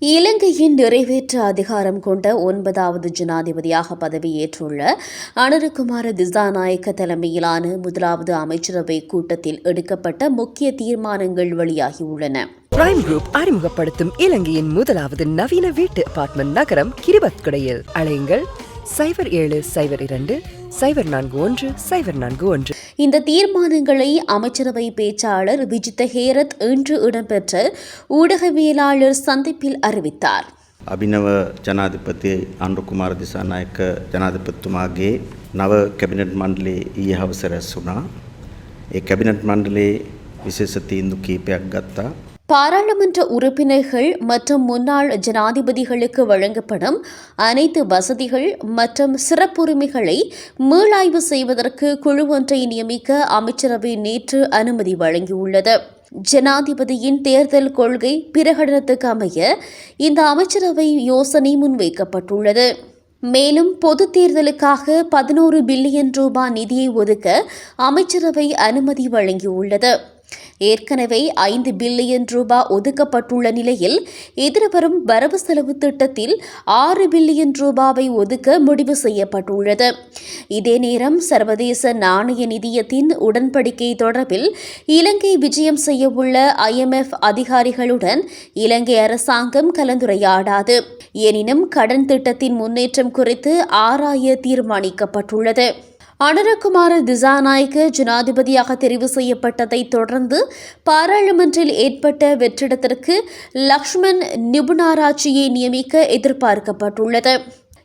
இலங்கையின் நிறைவேற்ற அதிகாரம் கொண்ட ஒன்பதாவது ஜனாதிபதியாக பதவியேற்றுள்ள அனுரகுமார திசாநாயக்க தலைமையிலான முதலாவது அமைச்சரவை கூட்டத்தில் எடுக்கப்பட்ட முக்கிய தீர்மானங்கள் வெளியாகியுள்ளன. பிரைம் குரூப் அறிமுகப்படுத்தும் இலங்கையின் முதலாவது நவீன வீட்டு அபார்ட்மெண்ட் நகரம் கிரிபத்குடையில். அலையுங்கள். சைபர் ஏழு சைபர் இரண்டு சைபர் நான்கு ஒன்று சைபர் நான்கு ஒன்று. இந்த தீர்மானங்களை அமைச்சரவை பேச்சாளர் விஜித்த ஹேரத் இன்று இடம்பெற்ற ஊடகவியலாளர் சந்திப்பில் அறிவித்தார் ಅಭಿನವ ಜನಾಧಿಪತಿ ಆಂಡ್ರಕುಮಾರ ದಿಸಾನಾಯಕ ಜನಾಧಿಪತ್ಯಮಾಗೆ ನವ ಕ್ಯಾಬಿನೆಟ್ ಮಂಡಳಿ ಈ ಅವಸರ ಸುಣ ಈ ಕ್ಯಾಬಿನೆಟ್ ಮಂಡಳಿ ವಿಶೇಷತೆಯಿಂದ ಕೀಪೆಯಾಗತ್ತ பாராளுமன்ற உறுப்பினர்கள் மற்றும் முன்னாள் ஜனாதிபதிகளுக்கு வழங்கப்படும் அனைத்து வசதிகள் மற்றும் சிறப்புரிமைகளை மீளாய்வு செய்வதற்கு குழு ஒன்றை நியமிக்க அமைச்சரவை நேற்று அனுமதி வழங்கியுள்ளது. ஜனாதிபதியின் தேர்தல் கொள்கை பிரகடனத்துக்கு அமைய இந்த அமைச்சரவை யோசனை முன்வைக்கப்பட்டுள்ளது. மேலும் பொது தேர்தலுக்காக பதினோரு பில்லியன் ரூபாய் நிதியை ஒதுக்க அமைச்சரவை அனுமதி வழங்கியுள்ளது. ஏற்கனவே ஐந்து பில்லியன் ரூபாய் ஒதுக்கப்பட்டுள்ள நிலையில் எதிர்வரும் வரவு செலவு திட்டத்தில் ஆறு பில்லியன் ரூபாவை ஒதுக்க முடிவு செய்யப்பட்டுள்ளது. இதே நேரம் சர்வதேச நாணய நிதியத்தின் உடன்படிக்கை தொடர்பில் இலங்கை விஜயம் செய்யவுள்ள ஐஎம்எஃப் அதிகாரிகளுடன் இலங்கை அரசாங்கம் கலந்துரையாடாது. எனினும் கடன் திட்டத்தின் முன்னேற்றம் குறித்து ஆராய தீர்மானிக்கப்பட்டுள்ளது. அனுரகுமார திசாநாயக்க ஜனாதிபதியாக தெரிவு செய்யப்பட்டதை தொடர்ந்து பாராளுமன்றில் ஏற்பட்ட வெற்றிடத்திற்கு லக்ஷ்மண் நிபுணாராட்சியை நியமிக்க எதிர்பார்க்கப்பட்டுள்ளது.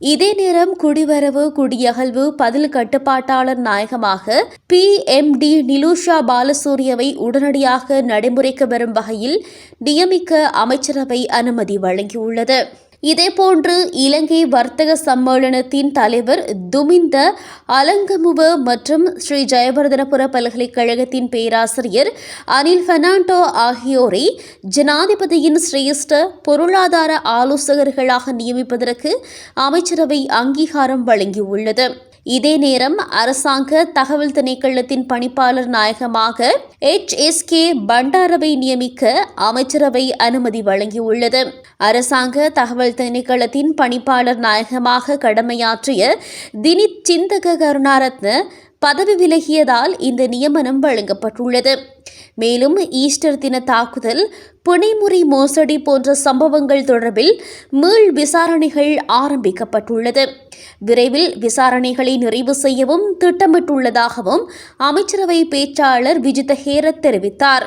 இதே நேரம் குடிவரவு குடியகழ்வு பதில் கட்டுப்பாட்டாளர் நாயகமாக பி எம் டி நிலூஷா பாலசூரியவை உடனடியாக நடைமுறைக்கு வரும் வகையில் நியமிக்க அமைச்சரவை அனுமதி வழங்கியுள்ளது. இதேபோன்று இலங்கை வர்த்தக சம்மேளனத்தின் தலைவர் துமிந்த அலங்கமுவ மற்றும் ஸ்ரீ ஜெயவர்தனபுர பல்கலைக்கழகத்தின் பேராசிரியர் அனில் பெர்னாண்டோ ஆகியோரை ஜனாதிபதியின் சிரேஷ்ட பொருளாதார ஆலோசகர்களாக நியமிப்பதற்கு அமைச்சரவை அங்கீகாரம் வழங்கியுள்ளது. இதே நேரம் அரசாங்க தகவல் திணைக்களத்தின் பணிப்பாளர் நாயகமாக எச் எஸ் கே பண்டாரவை நியமிக்க அமைச்சரவை அனுமதி வழங்கியுள்ளது. அரசாங்க தகவல் திணைக்களத்தின் பணிப்பாளர் நாயகமாக கடமையாற்றிய தினித் சிந்தக கருணாரத்ன பதவி விலகியதால் இந்த நியமனம் வழங்கப்பட்டுள்ளது. மேலும் ஈஸ்டர் தின தாக்குதல் புனைமுறை மோசடி போன்ற சம்பவங்கள் தொடர்பில் மீள் விசாரணைகள் ஆரம்பிக்கப்பட்டுள்ளது. விரைவில் விசாரணைகளை நிறைவு செய்யவும் திட்டமிட்டுள்ளதாகவும் அமைச்சரவை பேச்சாளர் விஜித ஹேரத் தெரிவித்தார்.